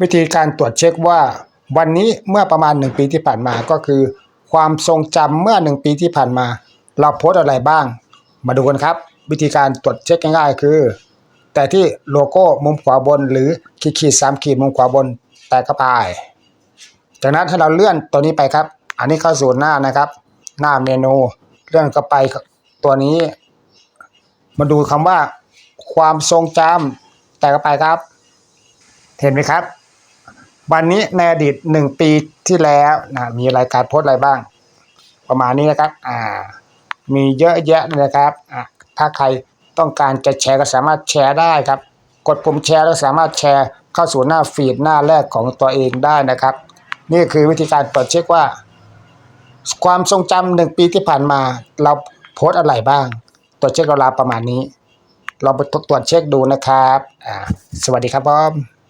วิธีการตรวจเช็คว่า วันนี้เมื่อประมาณ 1 ปีที่ผ่านมาก็คือ ความทรงจำเมื่อ 1 ปีที่ผ่านมา เราโพสอะไรบ้าง มาดูกันครับ วิธีการตรวจเช็คง่ายๆ คือ แต่ที่โลโก้มุมขวาบน หรือขีดขีดสามขีดมุมขวาบนแต่เข้าไปจากนั้นให้เราเลื่อนตัวนี้ไปครับ อันนี้เข้าสู่หน้านะครับ หน้าเมนูเลื่อนเข้าไปตัวนี้ มาดูคำว่า ความทรงจำแต่เข้าไปครับ เห็นไหมครับ วันนี้ในอดีตหนึ่งปีที่แล้วนะมีรายการโพสอะไรบ้าง ประมาณนี้นะครับ อ่า มีเยอะแยะเลยนะครับอะถ้าใครต้องการจะแชร์ก็สามารถแชร์ได้ครับ กดปุ่มแชร์แล้วสามารถแชร์เข้าสู่หน้าฟีดหน้าแรกของตัวเองได้นะครับ นี่คือวิธีการตรวจเช็คว่า ความทรงจำหนึ่งปีที่ผ่านมา เราโพสอะไรบ้าง ตรวจเช็คเราลาประมาณนี้ลองไปตรวจเช็คดูนะครับ สวัสดีครับผม